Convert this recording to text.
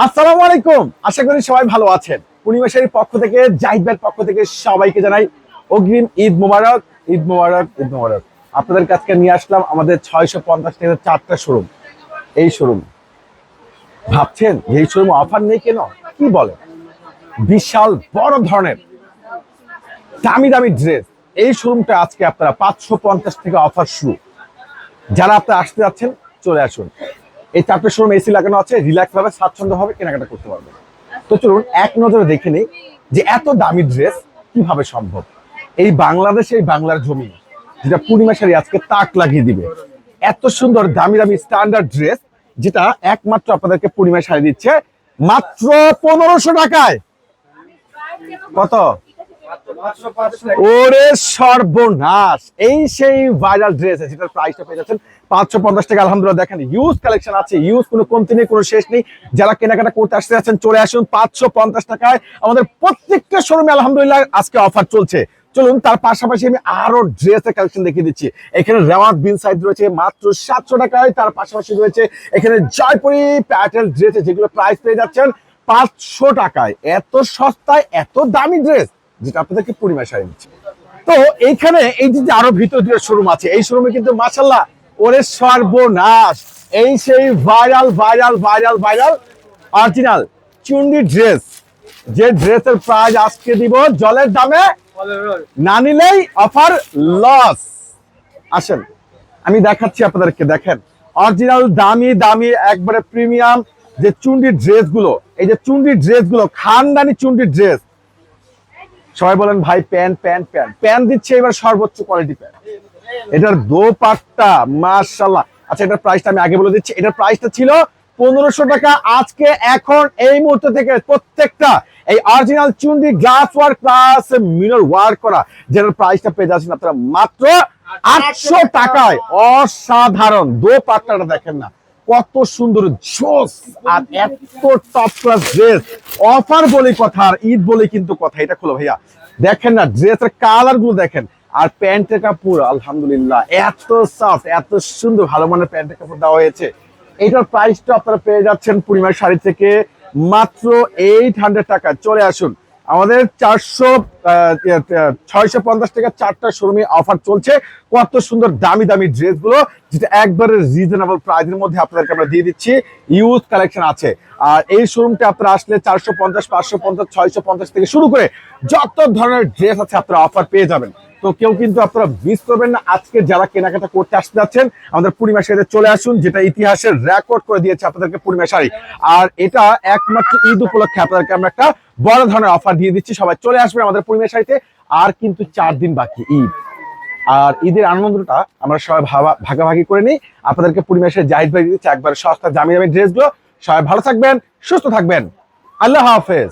আসসালামু আলাইকুম। আশা করি সবাই ভালো আছেন। পূর্ণিমাশারীর পক্ষ থেকে জাহিদ ভাইয়ের পক্ষ থেকে সবাইকে জানাই অগ্রিম ঈদ মোবারক ঈদ মোবারক ঈদ মোবারক। আপনাদের কাছকে নিয়ে আসলাম আমাদের ছয়শো পঞ্চাশ টাকার চারটা শোরুম এই শোরুম ভাবছেন, এই শোরুম অফার নেই কেন? কি বলে? বিশাল, বড় ধরনের, দামি দামি ড্রেস এই শোরুমটা আজকে আপনারা পাঁচশো পঞ্চাশ থেকে অফার শুরু। যারা আপনারা আসতে যাচ্ছেন, চলে আসুন। এই চারটে শোরুম এসি লাগানো আছে রিল্যাক্স ভাবে, স্বাচ্ছন্দ্য ভাবে কেনাকাটা করতে পারবে। তো চলুন, এক নজরে দেখে নিই যে এত দামি ড্রেস কীভাবে সম্ভব। এই বাংলাদেশে, এই বাংলার জমি, যেটা পূর্ণিমা শাড়ি আজকে তাক লাগিয়ে দিবে। এত সুন্দর, দামি দামি স্ট্যান্ডার্ড ড্রেস যেটা একমাত্র আপনাদেরকে পূর্ণিমা শাড়ি দিচ্ছে মাত্র পনেরোশো টাকায়। কত? ওরে সর্বনাশ। এই সেই ভাইরাল ড্রেস যেটার প্রাইসটা পেয়ে যাচ্ছেন পাঁচশো পঞ্চাশ টাকা। আলহামদুলিল্লাহ, দেখেন ইউজ কালেকশন আছে ইউজ কোনো কমতি নেই, কোনো শেষ নেই। যারা কেনাকাটা করতে আসতে যাচ্ছেন, চলে আসুন পাঁচশো পঞ্চাশ টাকায়। আমাদের প্রত্যেকটা শোরুমে আলহামদুলিল্লাহ আজকে অফার চলছে। চলুন, তার পাশাপাশি আমি আরও ড্রেসের কালেকশন দেখিয়ে দিচ্ছি। এখানে রেওয়াত বিন সাইড রয়েছে, মাত্র সাতশো টাকায়। তার পাশাপাশি রয়েছে এখানে জয়পুরি প্যাটেল ড্রেস যেগুলো প্রাইস পেয়ে যাচ্ছেন পাঁচশো টাকায়। এত সস্তায়, এত দামি ড্রেস যেটা আপনাদেরকে পরিমাণ সারিয়ে দিচ্ছে তো এইখানে এই যে আরও ভিতর দিয়ে শোরুম আছে, এই শোরুমে কিন্তু মাসাল্লাহ ওরে সর্বনাশ। এই সেই viral viral viral viral original Chundi dress যে ড্রেসের প্রাইস আজকে দিব জলের দামে না নিলেই অফার লস আসেন, আমি দেখাচ্ছি আপনাদেরকে, দেখেন। অরিজিনাল দামি দামি, একবারে প্রিমিয়াম যে চুন্ডি ড্রেসগুলো এই যে চুন্ডি ড্রেসগুলো খানদানি চুন্ডি ড্রেস সবাই বলেন, ভাই প্যান্ট প্যান্ট প্যান্ট প্যান্ট দিচ্ছে এবার সর্বোচ্চ কোয়ালিটি প্যান্ট এটার দোপাট্টা মার্শাল্লাহ আচ্ছা এটার প্রাইসটা আমি আগে বলে দিচ্ছি। এটার প্রাইসটা ছিল পনেরোশো টাকা। আজকে, এখন, এই মুহূর্ত থেকে প্রত্যেকটা এই original Chundi glass work plus mirror work করা, যেটার প্রাইসটা পেয়ে যাচ্ছেন আপনারা মাত্র আটশো টাকায়। অসাধারণ। দোপাট্টাটা দেখেন না, কত সুন্দর জোস আর এত টপ ক্লাস ড্রেস অফার বলে কথা আর ঈদ বলে কিন্তু কথা, এটা খোলো ভাইয়া। দেখেন না, ড্রেসের কালারগুলো দেখেন। আর প্যান্টের কাপড়, আলহামদুলিল্লাহ, এত সফট এত সুন্দর, ভালো মানের প্যান্টের কাপড় দেওয়া হয়েছে। এটার প্রাইসটা আপনারা পেয়ে যাচ্ছেন পূর্ণিমার শাড়ি থেকে মাত্র এইট হান্ড্রেড টাকা চলে আসুন আমাদের চারশো ছয়শো পঞ্চাশ টাকা চারটা শোরুমে অফার চলছে। কত সুন্দর দামি দামি ড্রেসগুলো যেটা একবারে রিজনেবল প্রাইসের মধ্যে আপনাদেরকে আমরা দিয়ে দিচ্ছি। ইউজ কালেকশন আছে। আর এই শোরুমটা আপনারা আসলে চারশো পঞ্চাশ, পাঁচশো পঞ্চাশ, ছয়শো পঞ্চাশ থেকে শুরু করে যত ধরনের ড্রেস আছে আপনারা অফার পেয়ে যাবেন। তো কেউ কিন্তু আপনারা মিস করবেন না। আজকে যারা কেনাকাটা করতে আসতে যাচ্ছেন, আমাদের পূর্ণিমা শাড়িতে চলে আসুন, যেটা ইতিহাসের রেকর্ড করে দিয়েছে আপনাদেরকে পূর্ণিমা শাড়ি আর এটা একমাত্র ঈদ উপলক্ষে আপনাদেরকে আমরা একটা বড় ধরনের অফার দিয়ে দিচ্ছি। সবাই চলে আসবেন আমাদের পূর্ণিমা শাড়িতে আর কিন্তু চার দিন বাকি ঈদ। আর ঈদের আনন্দটা আমরা সবাই ভাগাভাগি করে নিই। আপনাদেরকে পরিবেশের জাহিদ ভাই দিচ্ছে একবার সস্তা জামি দামি ড্রেসগুলো সবাই ভালো থাকবেন, সুস্থ থাকবেন। আল্লাহ হাফেজ।